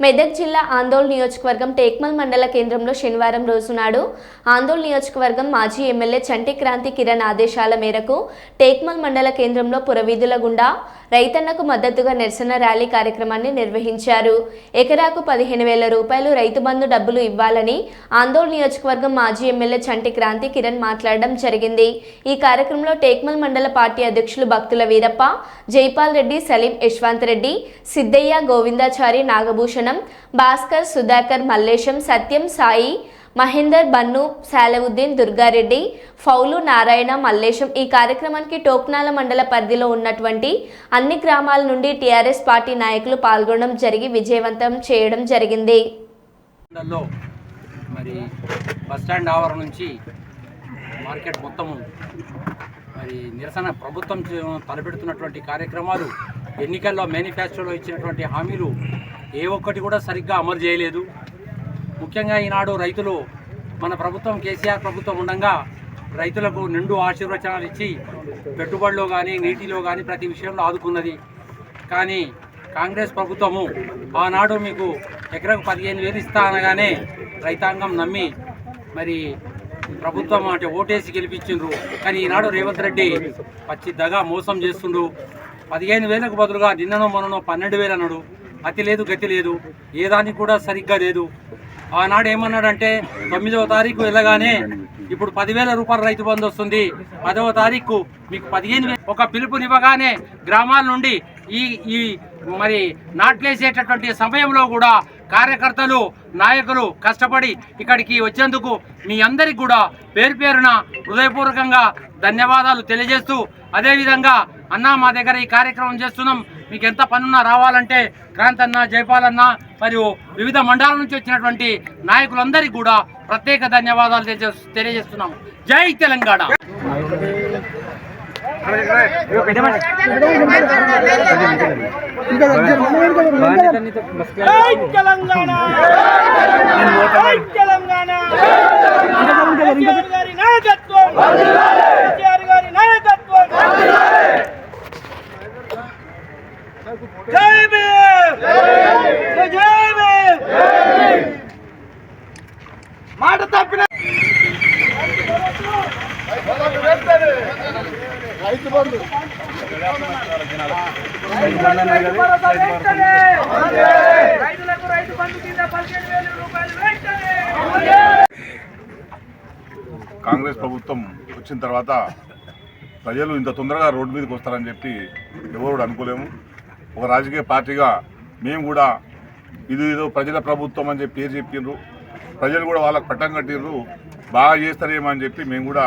మెదక్ జిల్లా ఆందోళ్ నియోజకవర్గం టేక్మల్ మండల కేంద్రంలో శనివారం రోజు నాడు ఆందోళ్ నియోజకవర్గం మాజీ ఎమ్మెల్యే చంటి క్రాంతి కిరణ్ ఆదేశాల మేరకు టేక్మల్ మండల కేంద్రంలో పురవీధుల గుండా రైతన్నకు మద్దతుగా నిరసన ర్యాలీ కార్యక్రమాన్ని నిర్వహించారు. ఎకరాకు పదిహేను వేల రూపాయలు రైతు బంధు డబ్బులు ఇవ్వాలని ఆందోళన నియోజకవర్గం మాజీ ఎమ్మెల్యే చంటి క్రాంతి కిరణ్ మాట్లాడడం జరిగింది. ఈ కార్యక్రమంలో టేక్మల్ మండల పార్టీ అధ్యక్షులు భక్తుల వీరప్ప జైపాల్ రెడ్డి సలీం యశ్వంత్ రెడ్డి సిద్ధయ్య గోవిందాచారి నాగభూషణం భాస్కర్ సుధాకర్ మల్లేశం సత్యం సాయి మహేందర్ బన్ను శాలవుద్దీన్ దుర్గారెడ్డి ఫౌలు నారాయణ మల్లేశం ఈ కార్యక్రమానికి టోక్నాల మండల పరిధిలో ఉన్నటువంటి అన్ని గ్రామాల నుండి టీఆర్ఎస్ పార్టీ నాయకులు పాల్గొనడం జరిగి విజయవంతం చేయడం జరిగింది. మరి బస్ స్టాండ్ ఆవరణ నుంచి మార్కెట్ మొత్తము మరి నిరసన ప్రభుత్వం తలపెడుతున్నటువంటి కార్యక్రమాలు ఎన్నికల్లో మేనిఫెస్టోలో ఇచ్చినటువంటి హామీలు ఏ ఒక్కటి కూడా సరిగ్గా అమలు చేయలేదు. ముఖ్యంగా ఈనాడు రైతులు మన ప్రభుత్వం కేసీఆర్ ప్రభుత్వం ఉండగా రైతులకు నిండు ఆశీర్వచనాలు ఇచ్చి పెట్టుబడిలో కానీ నీటిలో కానీ ప్రతి విషయంలో ఆదుకున్నది. కానీ కాంగ్రెస్ ప్రభుత్వము ఆనాడు మీకు ఎకరకు పదిహేను వేలు ఇస్తా అనగానే రైతాంగం నమ్మి మరి ప్రభుత్వం అంటే ఓటేసి గెలిపించిండ్రు. కానీ ఈనాడు రేవంత్ రెడ్డి పచ్చి దగా మోసం చేస్తుండ్రు. పదిహేను వేలకు బదులుగా నిన్ననో మొన్ననో పన్నెండు వేలు అన్నాడు. అతి లేదు గతి లేదు. ఏ దానికి కూడా సరిగ్గా లేదు. ఆనాడు ఏమన్నాడంటే తొమ్మిదవ తారీఖు వెళ్ళగానే ఇప్పుడు పదివేల రూపాయల రైతు బంధు వస్తుంది. పదవ తారీఖు మీకు పదిహేను ఒక పిలుపునివ్వగానే గ్రామాల నుండి ఈ ఈ మరి నాట్లేసేటటువంటి సమయంలో కూడా కార్యకర్తలు నాయకులు కష్టపడి ఇక్కడికి వచ్చేందుకు మీ అందరికి కూడా పేరు పేరున హృదయపూర్వకంగా ధన్యవాదాలు తెలియజేస్తూ అదేవిధంగా అన్న మా దగ్గర ఈ కార్యక్రమం చేస్తున్నాం. మీకు ఎంత పనున్నా రావాలంటే క్రాంతన్న అన్న మరియు వివిధ మండలాల నుంచి వచ్చినటువంటి నాయకులందరికీ కూడా ప్రత్యేక ధన్యవాదాలు తెలియజేస్తున్నాము. తెలియజేస్తున్నాం జై తెలంగాణ! తెలంగాణ జై తెలంగాణ కేసీఆర్ గారి నాయకత్వం కేసీఆర్ గారి నాయకత్వం జై భీమ్ జై భీమ్ మాట తప్పిన రైతు రైతులకు రైతు బంధు కింద పదిహేను వేల రూపాయలు కాంగ్రెస్ ప్రభుత్వం వచ్చిన తర్వాత ప్రజలు ఇంత తొందరగా రోడ్డు మీదకి వస్తారని చెప్పి ఎవరు కూడా అనుకోలేము. ఒక రాజకీయ పార్టీగా మేము కూడా ఇది ఏదో ప్రజల ప్రభుత్వం అని చెప్పి పేరు చెప్పిండ్రు ప్రజలు కూడా వాళ్ళకి పట్టం కట్టిర్రు. బాగా చేస్తారేమో అని చెప్పి మేము కూడా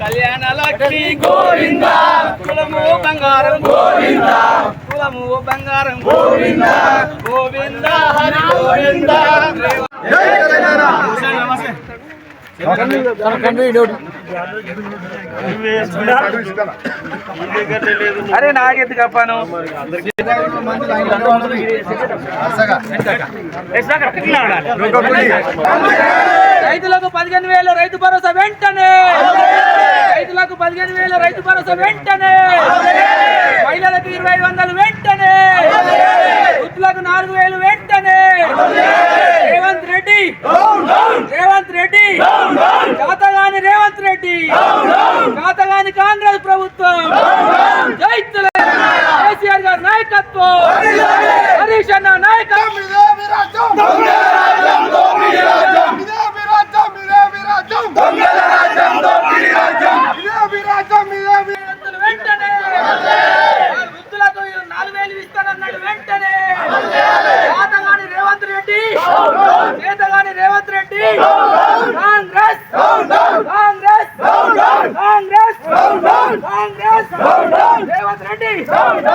కళ్యాణ లక్ష్మి గోవింద. కులము బంగారం గోవింద. కులము బంగారం గోవింద. గోవింద హరి గోవింద. అరే నాకెత్తు కప్పాను రైతులకు పదిహేను వేల రైతు భరోసా వెంటనే. రైతులకు పదిహేను వేల రైతు భరోసా వెంటనే. మహిళలకు ఇరవై వందలు వెంటనే. వృద్ధులకు నాలుగు వేలు వెంటనే. రేవంత్ రెడ్డి. రేవంత్ రెడ్డి. కాతగాని రేవంత్ రెడ్డి. కాతగాని కాంగ్రెస్ ప్రభుత్వం. జై నాయకత్వం కేసీఆర్ గారి నాయకత్వం. 감사합니다.